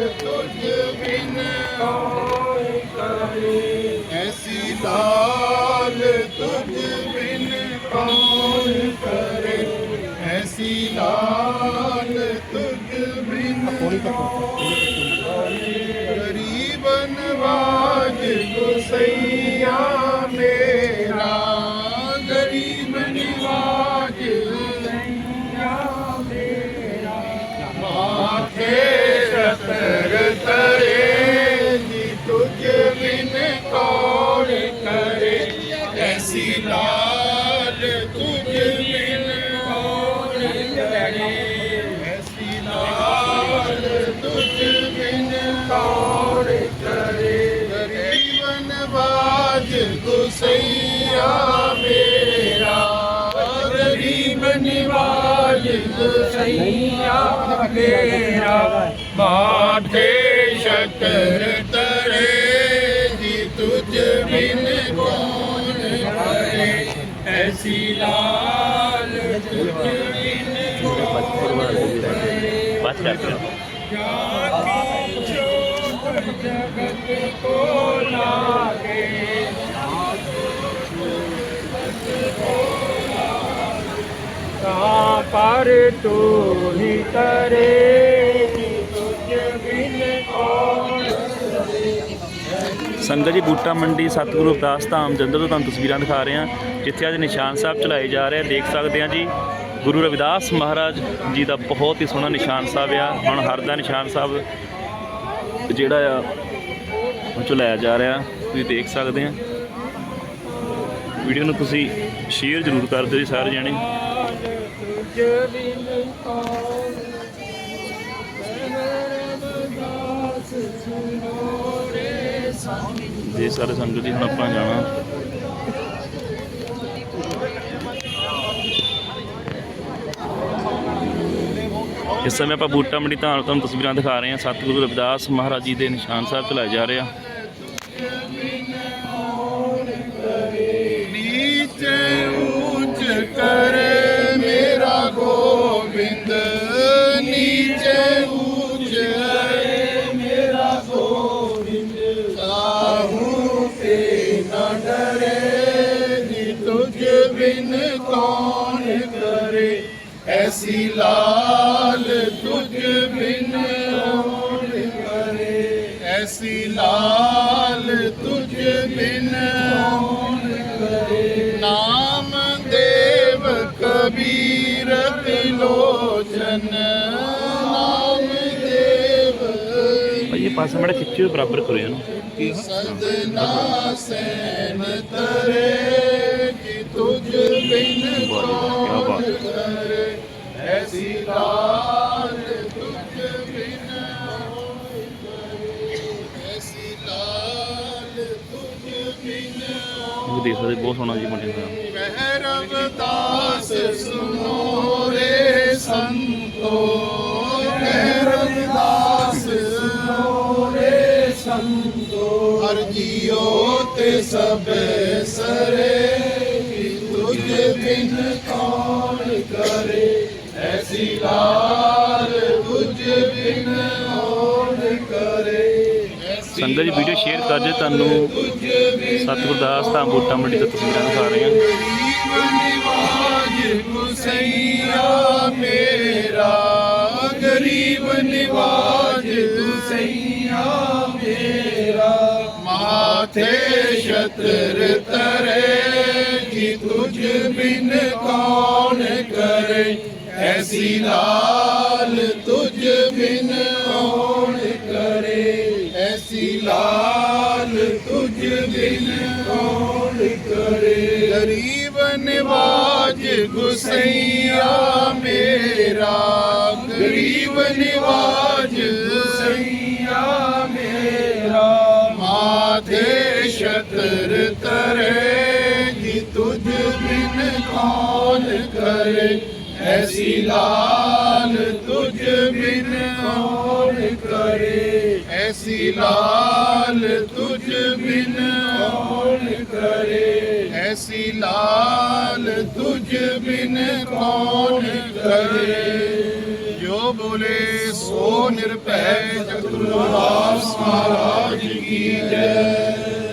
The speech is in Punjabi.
ਤੁਝ ਬਿਨ ਐਸੀ ਲਾਲ ਤੁਝ ਬਿਨ ਕੌਣ ਕਰੇ ਐਸੀ ਲਾਲ ਤੁਝ ਬਿਨ ਗਰੀਬਨ ਵਾਜ ਗੁਸਈਆ ਮੇਰਾ ਗਰੀਬ ਨਿਵਾਜ ਗੁਸਈਆ ਮੇਰਾ ਮਾਥੇ ਨਿਵਾਜ ਗੁਸਈਆ ਮੇਰਾ ਮਾਥੇ ਸ਼ਕਰ ਤਰੇ ਜੀ ਤੁਝ ਬਿਨ ਕੌਣ ਕਰੇ, ਐਸੀ ਲਾਲ ਤੁਝ ਬਿਨ ਬਸ ਕਰ ਦਿਓ। ਜਾਕੀ ਜਗਤ ਕੋ ਲਾਗੇ ਤਾਂ ਪਰ ਤੂੰ ਹੀ ਕਰੇ ਤੁਝ ਬਿਨ ਕੌਣ ਸੰਗਤ ਜੀ, ਬੂਟਾ ਮੰਡੀ, ਸਤਿਗੁਰੂ ਅਰਦਾਸ ਧਾਮ ਜੰਦਰ ਤੋਂ ਤੁਹਾਨੂੰ ਤਸਵੀਰਾਂ ਦਿਖਾ ਰਹੇ ਹਾਂ, ਜਿੱਥੇ ਅੱਜ ਨਿਸ਼ਾਨ ਸਾਹਿਬ ਚਲਾਏ ਜਾ ਰਹੇ ਆ, ਦੇਖ ਸਕਦੇ ਆ ਜੀ। ਗੁਰੂ ਰਵਿਦਾਸ ਮਹਾਰਾਜ ਜੀ ਦਾ ਬਹੁਤ ਹੀ ਸੋਹਣਾ ਨਿਸ਼ਾਨ ਸਾਹਿਬ ਆ। ਹੁਣ ਹਰਦਾ ਨਿਸ਼ਾਨ ਸਾਹਿਬ ਜਿਹੜਾ ਆ, ਉਹ ਚਲਾਇਆ ਜਾ ਰਿਹਾ। ਤੁਸੀਂ ਦੇਖ ਸਕਦੇ ਆ ਵੀਡੀਓ ਨੂੰ ਤੁਸੀਂ ਸ਼ੇਅਰ ਜ਼ਰੂਰ ਕਰ ਦਿਓ ਜੀ, ਸਾਰੇ ਜਣੇ। ਤੁਝ ਬਿਨ ਕੌਣ ਜੀ ਸਾਰੇ ਸੰਗਤ ਜੀ ਹੁਣ ਆਪਾਂ ਜਾਣਾ ਇਸ ਸਮੇਂ ਆਪਾਂ ਬੂਟਾ ਮੰਡੀ ਧਾਰ ਤੁਹਾਨੂੰ ਤਸਵੀਰਾਂ ਦਿਖਾ ਰਹੇ ਹਾਂ। ਸਤਿਗੁਰੂ ਰਵਿਦਾਸ ਮਹਾਰਾਜ ਜੀ ਦੇ ਨਿਸ਼ਾਨ ਸਾਹਿਬ ਚਲਾਏ ਜਾ ਰਹੇ ਆ। ਐਸੀ ਲਾਲ ਤੁਝ ਬਿਨ ਕੌਣ ਕਰੇ। ਐਸੀ ਲਾਲ ਤੁਝ ਬਿਨ ਕੌਣ ਕਰੇ। ਨਾਮ ਦੇਵ ਕਬੀਰ ਤਿਲੋਚਨ। ਨਾਮ ਦੇਵ ਭਾਈ ਇਹ ਪਾਸਾ ਮੜਾ ਖਿੱਚਿਓ ਬਰਾਬਰ ਕਰੋ ਇਹਨੂੰ। ਸਦਨਾ ਸੈਨ ਤਰੇ ਕਿ ਤੁਝ ਬਿਨ ਕੌਣ ਕਰੇ। ਤੁਸੀਂ ਦੇਖ ਸਕਦੇ ਬਹੁਤ ਸੋਹਣਾ ਜੀ ਬਣਿਆ ਹੋਇਆ। ਮਹਿਰਮ ਦਾਸ ਸੁਨੋ ਰੇ ਸੰਤੋ। ਮਹਿਰਮ ਦਾਸ ਸੁਨੋ ਰੇ ਸੰਤੋ। ਹਰ ਜੀਓ ਤੇ ਸਭ ਸਰੇ ਕਿ ਤੁਝ ਬਿਨ ਕੌਣ ਕਰੇ? ਸੰਗਤ ਜੀ ਵੀਡੀਓ ਸ਼ੇਅਰ ਕਰ ਦਿਓ ਤੁਹਾਨੂੰ। ਸਤਿਗੁਰੂ ਦਾਸ ਧਾਮ ਬੂਟਾ ਮੰਡੀ ਤੋਂ ਤਸਵੀਰਾਂ ਦਿਖਾ ਰਹੇ ਹਾਂ। ਮੇਰਾ ਗਰੀਬ ਨਿਵਾਜ ਗੁਸਈਆ ਮੇਰਾ। ਮਾਥੇ ਛਤਰ ਤਰੇ ਕਿ ਤੁਝ ਬਿਨ ਕੌਣ ਕਰੇ। ਐਸੀ ਲਾਲ ਤੁਝ ਬਿਨ ਕੌਣ ਕਰੇ ਐਸੀ ਲਾਲ ਤੁਝ ਬਿਨ ਕੌਣ ਕਰੇ ਗਰੀਬ ਨਿਵਾਜ ਗੁਸਈਆ ਮੇਰਾ ਗਰੀਬ ਨਿਵਾਜ ਗੁਸਈਆ ਮੇਰਾ ਮਾਥੇ ਛਤਰ ਤਰੇ ਜੀ ਤੁਝ ਬਿਨ ਕੌਣ ਕਰੇ ਐਸੀ ਲਾਲ ਤੁਝ ਬਿਨ ਕੌਣ ਕਰੇ ਐਸੀ ਲਾਲ ਤੁਝ ਬਿਨ ਕੌਣ ਕਰੇ ਐਸੀ ਲਾਲ ਤੁਝ ਬਿਨ ਕੌਣ ਕਰੇ ਜੋ ਬੋਲੇ ਸੋ ਨਿਰਭੈ ਜਗਤ ਮਹਾਰਾਜ ਕੀ ਜੈ